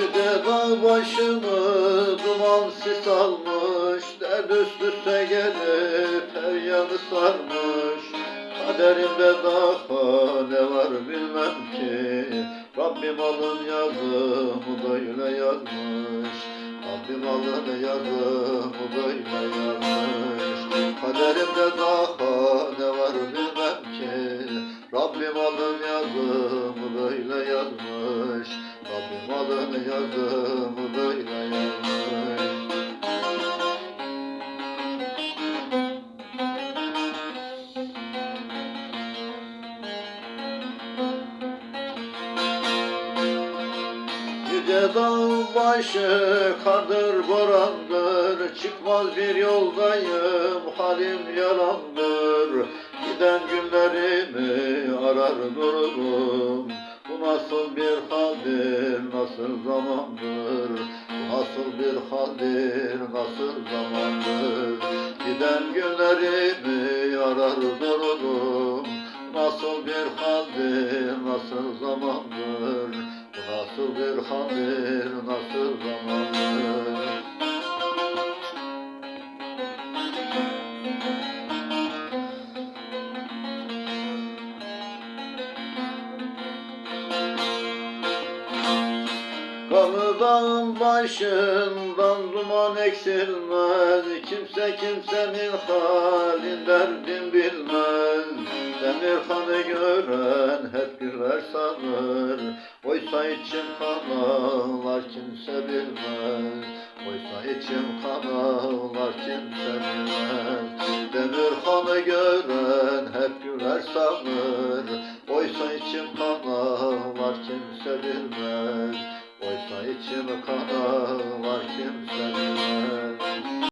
dağ başını duman sis almış Dert üst üste gelip her yanı sarmış. Kaderimde daha ne var bilmem ki. Rabbim alın yazımı böyle yazmış. Rabbim alın yazımı böyle yazmış. Kaderimde daha ne var bilmem ki. Rabbim alın yazımı böyle yazmış yazımı böyle yazmış borandır. Çıkmaz bir yoldayım halim yalandır. Giden günlerimi arar dururum nasıl zamandır? Nasıl bir haldir? Nasıl zamandır? Giden günlerimi arar dururum. Nasıl bir haldir? Nasıl zamandır? Nasıl bir haldir? Nasıl zamandır Kanı dağın başından duman eksilmez. Kimse kimsenin halin derdin bilmez. Demirhan'ı gören hep güler sanır Oysa içim kan ağlar kimse bilmez. Oysa içim kan ağlar kimse bilmez. Demirhan'ı gören hep güler sanır Oysa içim kan ağlar kimse bilmez içim kan ağlar kimse bilmez